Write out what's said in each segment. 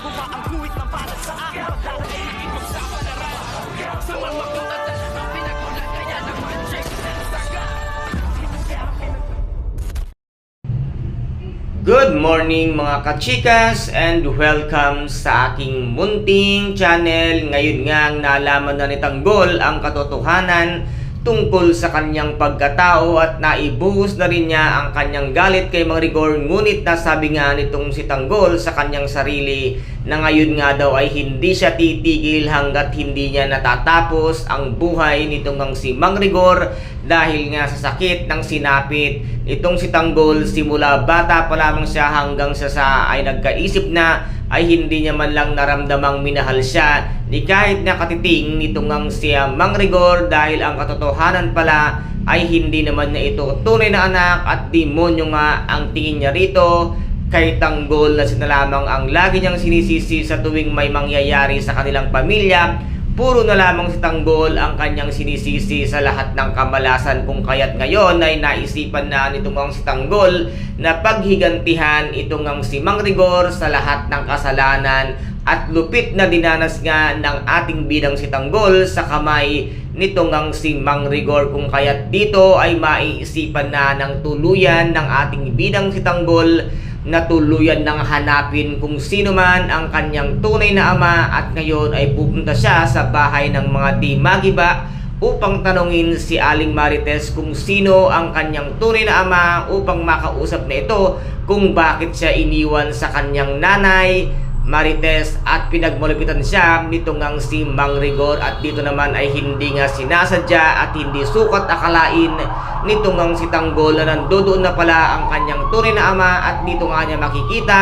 tama ang guhit na para sa akin Pagdadaig ipagsapalaran Sa na saga Good morning mga kachikas and welcome sa aking munting channel. Ngayon nga ang nalaman na ni Tanggol ang katotohanan tungkol sa kanyang pagkatao at naibuhos na rin niya ang kanyang galit kay Mang Rigor. Ngunit nasabi nga nitong si Tanggol sa kanyang sarili na ngayon nga daw ay hindi siya titigil hanggat hindi niya natatapos ang buhay nitong ang si Mang Rigor dahil nga sa sakit ng sinapit itong si Tanggol. Simula bata pa lamang siya hanggang sa sa ay nagkaisip na ay hindi niya man lang naramdamang minahal siya ni kahit nakatiting nitong ang si ah, Mang Rigor dahil ang katotohanan pala ay hindi naman na ito tunay na anak at demonyo nga ang tingin niya rito. Kay Tanggol na sina lamang ang lagi niyang sinisisi sa tuwing may mangyayari sa kanilang pamilya Puro na lamang si Tanggol ang kanyang sinisisi sa lahat ng kamalasan. Kung kaya't ngayon ay naisipan na nitong ang si Tanggol na paghigantihan itong ang si Mang Rigor sa lahat ng kasalanan. At lupit na dinanas nga ng ating bidang si Tanggol sa kamay nitong ang si Mang Rigor kung kaya't dito ay maiisipan na ng tuluyan ng ating bidang si Tanggol na tuluyan ng hanapin kung sino man ang kanyang tunay na ama at ngayon ay pupunta siya sa bahay ng mga di magiba upang tanungin si Aling Marites kung sino ang kanyang tunay na ama upang makausap na ito kung bakit siya iniwan sa kanyang nanay Marites at pinagmalapitan siya nitong ang si Mang Rigor at dito naman ay hindi nga sinasadya at hindi sukat akalain nitong ang si Tanggol na nandoon na pala ang kanyang tunay na ama at dito nga niya makikita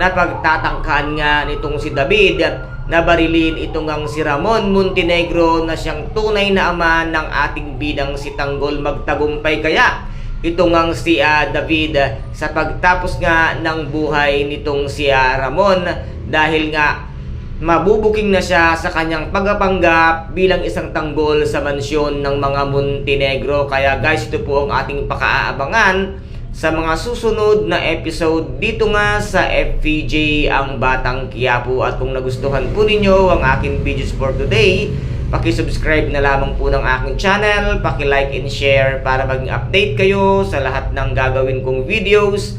na pagtatangkaan nga nitong si David na barilin itong ang si Ramon Montenegro na siyang tunay na ama ng ating bidang si Tanggol magtagumpay. Kaya ito ngang si ah, David sa pagtapos nga ng buhay nitong si ah, Ramon dahil nga mabubuking na siya sa kanyang pagpapanggap bilang isang tanggol sa mansyon ng mga Montenegro. Kaya guys, ito po ang ating pakaabangan sa mga susunod na episode dito nga sa FPJ ang Batang Quiapo. At kung nagustuhan po ninyo ang aking videos for today, Paki-subscribe na lamang po ng aking channel, paki-like and share para maging update kayo sa lahat ng gagawin kong videos.